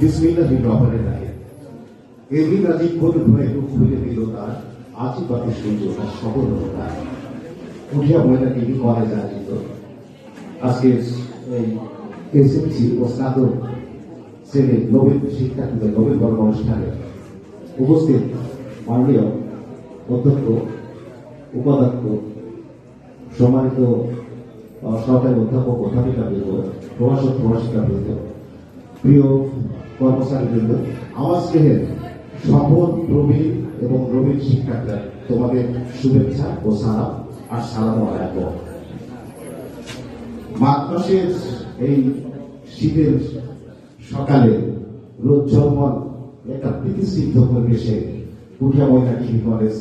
বিসমিল্লাহির রহমানির রাহিম এদিন আজি কোন ভয়ে মুখ খুলে দিল তার আজি পাতে সূর্য তার সবল তার উঠিয়া ময়না টিভি কলেজে আয়োজিত। আজকে এসএমসি ও স্নাতক শ্রেণির নবীন শিক্ষার্থীদের নবীন কর্ম অনুষ্ঠানে উপস্থিত মাননীয় অধ্যক্ষ উপাধ্যক্ষ সম্মানিত আহ, সহকারী অধ্যাপক অধ্যাপিকা বৃন্দ প্রভাষক প্রভাষিকা বৃন্দ প্রিয় কর্মচারী বৃন্দ আমার স্নেহের সফল প্রবীণ এবং নবীন শিক্ষার্থীরা তোমাদের শুভেচ্ছা ও সালাম আর সালাম আলাইকুম। মাঘ মাসের এই শীতের সকালে রোদ একটা প্রীতিস্নিগ্ধ পরিবেশে পুঠিয়া ময়না ডিগ্রি কলেজ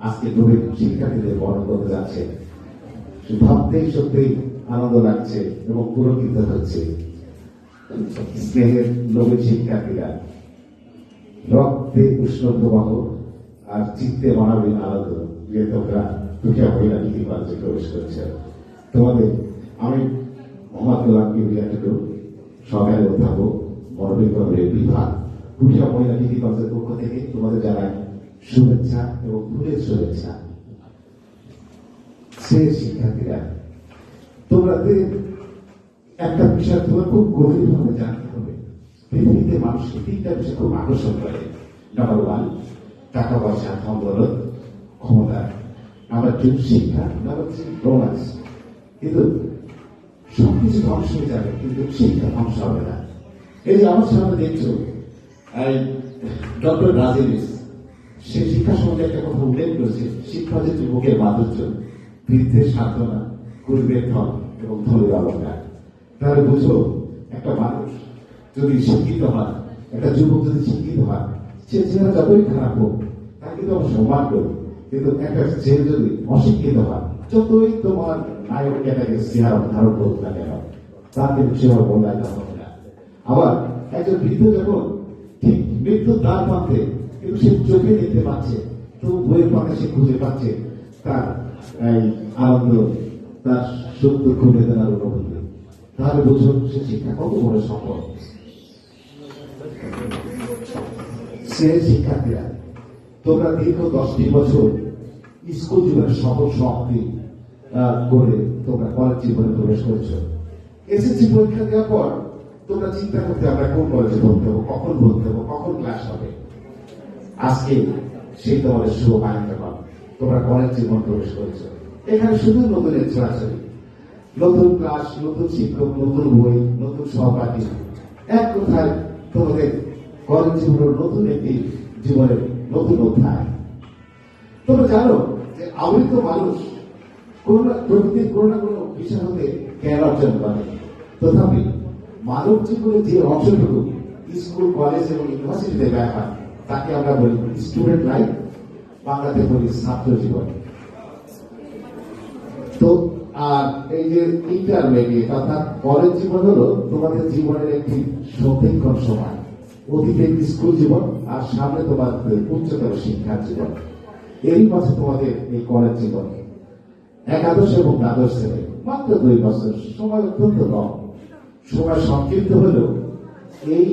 আজকে নবীন শিক্ষার্থীদের বরণ করতে যাচ্ছে। ভাবতেই সত্যিই আনন্দ লাগছে এবং পুরকিত হচ্ছে। স্নেহের নবীন শিক্ষার্থীরা রক্তে উষ্ণ প্রবাহ আর চিত্তে মানবীন আনন্দ যে তোমরা পুঠিয়া মহিলা ডিগ্রি কলেজে প্রবেশ করছে। তোমাদের আমি মোহাম্মদ গোলাম কিউরিয়া টুকু সহকারী অধ্যাপক মনোবিজ্ঞানের বিভাগ পুঠিয়া মহিলা ডিগ্রি কলেজের পক্ষ থেকে তোমাদের জানাই শুভেচ্ছা এবং ফুলের শুভেচ্ছা। সে শিক্ষার্থীরা তোমরা যে একটা বিষয় তোমার খুব গভীরভাবে জানতে হবে। পৃথিবীতে মানুষকে তিনটা বিষয় খুব আকর্ষণ করে। নাম্বার ওয়ান টাকা পয়সা, ধন ক্ষমতা। নাম্বার টু শিক্ষা। নাম্বার থ্রি রোমান্স কিন্তু সবকিছু ধ্বংস হয়ে যাবে, কিন্তু শিক্ষা ধ্বংস হবে না। এই যে আমার সামনে দেখছ ডক্টর রাজেলিস সে শিক্ষা সম্বন্ধে একটা কথা উল্লেখ করেছে। শিক্ষা যে যুবকের মাধুর্য, বৃদ্ধের সাধনা পূর্বের ধন এবং ধনের অলঙ্কার তাহলে বুঝো, একটা মানুষ যদি শিক্ষিত হয়, একটা যুবক যদি শিক্ষিত হয়, সে চেহারা যতই খারাপ হোক তাকে কিন্তু আমরা সম্মান করি কিন্তু একটা ছেলে যদি অশিক্ষিত হয়, যতই তোমার নায়ক ক্যাটাগরি চেহারা ধারণ করুক না কেন, তার সেভাবে মূল্যায়ন হবে না। আবার একজন বৃদ্ধ যখন ঠিক মৃত্যুর তার প্রান্তে কিন্তু সে চোখে দেখতে পাচ্ছে তো বইয়ের পাতা সে খুঁজে পাচ্ছে, তার আনন্দ, তার সুখ দুঃখ বেদনার অনুভূতি। তাহলে বুঝুন সে শিক্ষা কত বড় সম্ভব সে শিক্ষার্থীরা তোমরা দীর্ঘ দশটি বছর স্কুল জীবনের সফল সমাপ্তি করে তোমরা কলেজ জীবনে প্রবেশ করেছ। এসএসসি পরীক্ষা দেওয়ার পর তোমরা চিন্তা করতে আমরা কোন কলেজে ভর্তি হব, কখন ভর্তি হব, কখন ক্লাস হবে। আজকে সেই তোমাদের শুভ আয়ন্তকর তোমরা কলেজ জীবন প্রবেশ করেছ। এখানে শুধু নতুন ছড়াছড়ি নতুন ক্লাস, নতুন শিক্ষক, নতুন বই, নতুন সহপাঠী। এক কথায় তোমাদের কলেজ জীবনের নতুন একটি জীবনের নতুন অধ্যায়। তোমরা জানো যে আমৃত মানুষ কোন প্রকৃতির কোনো না কোনো বিষয় হতে জ্ঞান অর্জন করে। তথাপি মানব জীবনে যে অংশটুকু স্কুল, কলেজ এবং ইউনিভার্সিটিতে ব্যাপার তাকে আমরা বলি স্টুডেন্ট লাইফ বাংলাতে বলি ছাত্র জীবন। তো আর এই যে ইন্টারমিডিয়েট অর্থাৎ কলেজ জীবন হলো তোমাদের জীবনের একটি সন্ধিক্ষণ সময়। অতীতে স্কুল জীবন, আর সামনে তোমাদের উচ্চতর শিক্ষার জীবন। এরই মাঝে তোমাদের এই কলেজ জীবন। একাদশ এবং দ্বাদশ শ্রেণি, মাত্র দুই বছর। সময় অত্যন্ত কম। সময় সংক্ষিপ্ত হলেও এই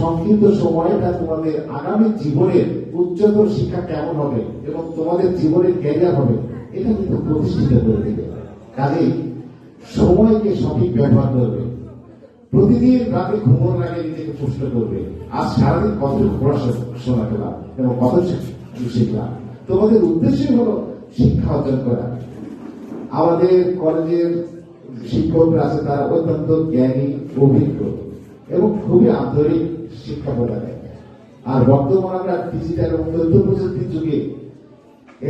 সংক্ষিপ্ত সময়টা তোমাদের আগামী জীবনের উচ্চতর শিক্ষা কেমন হবে এবং তোমাদের জীবনের ক্যারিয়ার হবে, এটা কিন্তু প্রতিষ্ঠিত করে দেবে। কাজেই সময়কে সঠিক ব্যবহার করবে। প্রতিদিন রাতে ঘুমোর আগে নিজেকে প্রশ্ন করবে। আজ সারাদিন কত পড়াশোনা করলাম এবং কত শিখলাম তোমাদের উদ্দেশ্যই হলো শিক্ষা অর্জন করা। আমাদের কলেজের শিক্ষকরা আছে, তারা অত্যন্ত জ্ঞানী, অভিজ্ঞ এবং খুবই আন্তরিক শিক্ষা প্রদান আর বর্তমান আমরা ডিজিটাল এবং তথ্য প্রযুক্তির যুগে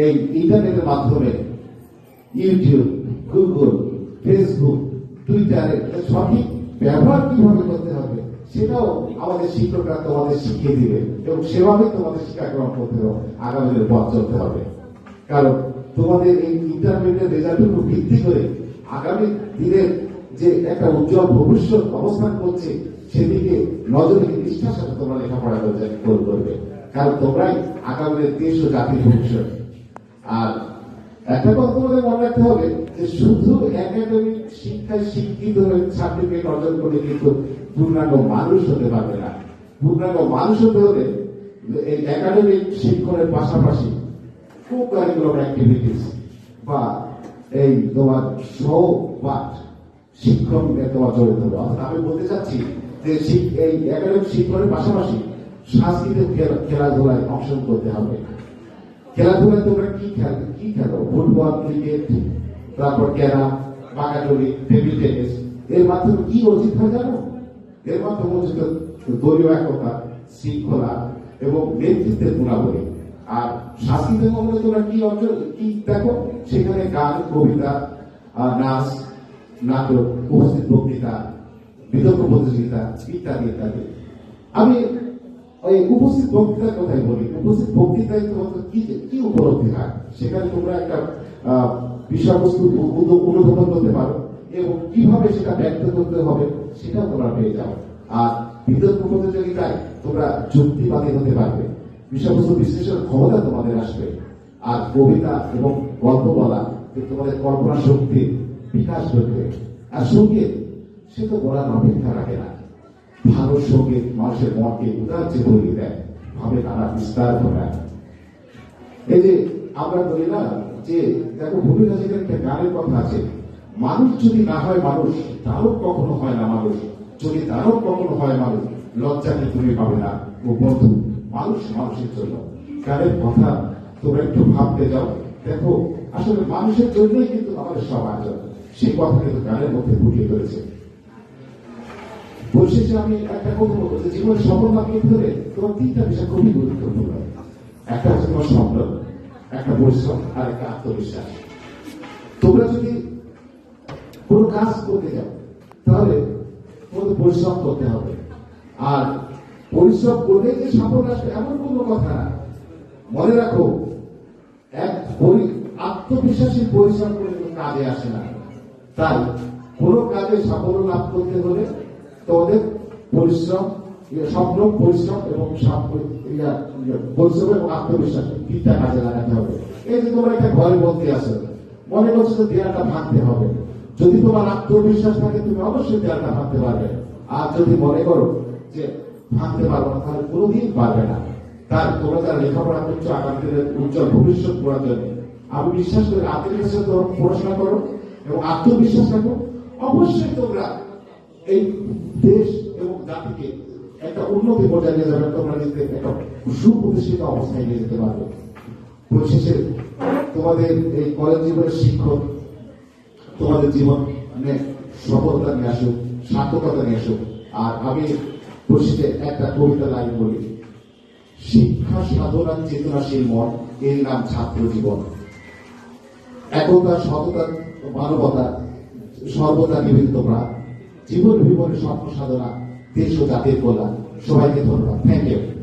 এই ইন্টারনেটের মাধ্যমে ইউটিউব গুগল ফেসবুক টুইটারে সঠিক ব্যবহার কীভাবে করতে হবে, সেটাও আমাদের শিক্ষকরা তোমাদের শিখিয়ে দিবে এবং সেভাবে তোমাদের শিক্ষা গ্রহণ করতে হবে, আগামী পথ চলতে হবে। কারণ তোমাদের এই ইন্টারমিডিয়েট রেজাল্টের উপর ভিত্তি করে আগামী দিনের যে একটা উজ্জ্বল ভবিষ্যৎ অবস্থান করছে, সেদিকে নজর রেখে নিষ্ঠার সাথে তোমরা লেখাপড়া করে করবে। কারণ তোমরাই আগামী দেশ ও জাতির ভবিষ্যৎ। আর একটা কথা তোমাদের মনে রাখতে হবে যে শুধু একাডেমিক শিক্ষায় শিক্ষিত হয়ে সার্টিফিকেট অর্জন করে কিন্তু পূর্ণাঙ্গ মানুষ হতে পারবে না। পূর্ণাঙ্গ মানুষ হতে হলে এই একাডেমিক শিক্ষণের পাশাপাশি কো কারিকুলাম অ্যাক্টিভিটিস বা এই তোমার সহপাঠ শিক্ষণ তোমার জড়িত আমি বলতে চাচ্ছি যে এই একাডেমিক শিক্ষণের পাশাপাশি সাংস্কৃতিক খেলা- খেলাধুলায় অংশগ্রহণ করতে হবে। খেলাধুলায় তোমরা কি খেলো কি খেলো? ফুটবল, ক্রিকেট, তারপর ক্যারাম বাগাডুরি টেবিল টেনিস। এর মাধ্যমে কি অর্জিত হয় জানো? এর মাধ্যমে অর্জিত দলীয় একতা, শৃঙ্খলা এবং নেতৃত্বের গুণাবলী। আর সাংস্কৃতিক অঙ্গনে তোমরা কি অর্জন, কি দেখো? সেখানে গান, কবিতা নাচ, নাটক, উপস্থিত বক্তৃতা, বিতর্ক প্রতিযোগিতা, ইত্যাদি ইত্যাদি। আমি ওই উপস্থিত বক্তৃতার কথাই বলি। উপস্থিত বক্তৃতায় তোমাদের কি কি উপলব্ধি? হয়, সেখানে তোমরা একটা বিষয়বস্তু অনুধাবন করতে পারো এবং কীভাবে সেটা ব্যক্ত করতে হবে সেটাও তোমরা পেয়ে যাও। আর বিতর্ক প্রতিযোগিতায় তোমরা যুক্তিবাদী হতে পারবে। বিষয়বস্তু বিশ্লেষণ ক্ষমতা তোমাদের আসবে। আর কবিতা এবং গল্প বলা তোমাদের কল্পনা শক্তি বিকাশ ঘটবে। আর সংগীত, সে তো বলার অপেক্ষা রাখে না। ভালো সংগীত মানুষের মনকে উদার যে দেয় ভাবে তারা বিস্তার ঘটায় এই যে আমরা বলি না যে, দেখো ভূমিকা একটা গানের কথা আছে। মানুষ যদি না হয় মানুষ দানব কখনো হয় না মানুষ। যদি দানব কখনো হয় মানুষ, লজ্জা কি তুমি পাবে না? ও বন্ধু, মানুষ মানুষের জন্য। গানের কথা তোমরা একটু ভাবতে যাও। দেখো, আসলে মানুষের জন্যই কিন্তু আমাদের আয়োজন সেই কথা কিন্তু গানের মধ্যে ফুটিয়ে ধরেছে। পরিশেষে আমি একটা কথা বলব, যে জীবনের সফল করতে হলে তোমার তিনটা বিষয় খুবই গুরুত্বপূর্ণ। একটা হচ্ছে তোমার স্বপ্ন, একটা পরিশ্রম, আর একটা আত্মবিশ্বাস। তোমরা যদি কোনো কাজ করতে যাও, তাহলে তোমাদের পরিশ্রম করতে হবে। আর পরিশ্রম করলে যে সাফল্য আসবে, এমন কোনো কথা না। মনে রাখো, এক আত্মবিশ্বাসী পরিশ্রম করে কাজে আসে না। তাই কোনো কাজে সাফল্য লাভ করতে হলে তোমাদের পরিশ্রম ইয়ে, স্বপ্ন পরিশ্রম এবং ইয়া- পরিশ্রম এবং আত্মবিশ্বাস তিনটা কাজে লাগাতে হবে। এই যে তোমরা একটা ঘরে বলতে আসো মনে করছ যে দেয়ালটা ভাঙতে হবে। যদি তোমার আত্মবিশ্বাস থাকে তুমি অবশ্যই দেয়ালটা ভাঙতে পারবে। আর যদি মনে করো যে ভাঙতে পারব না তাহলে কোনোদিন পারবে না। তাই তোমরা যারা লেখাপড়া করছ আগামী দিনের উজ্জ্বল ভবিষ্যৎ করার জন্য। আমি বিশ্বাস করি আত্মবিশ্বাস পড়াশোনা করো এবং আত্মবিশ্বাস রাখো। অবশ্যই তোমরা এই দেশ এবং জাতিকে একটা উন্নতি পর্যায়ে নিয়ে যাবে তোমরা নিজেদের একটা সুপ্রতিষ্ঠিত অবস্থায় নিয়ে যেতে পারবে। পরিশেষে, তোমাদের এই কলেজ জীবনের শিক্ষক, তোমাদের জীবন সফলতা নিয়ে আসুক, সার্থকতা নিয়ে আসুক। আর আমি পরিশেষে একটা কবিতা লাইন বলি, শিক্ষা সাধনার চেতনাশীল মন, এর নাম ছাত্র জীবন। একতা, সততা, মানবতা, সর্বদা নিবেদিত প্রাণ। জীবন বিবর স্বপ্ন সাধনা দেশ ও জাতির কল্যাণ। সবাইকে ধন্যবাদ। Thank you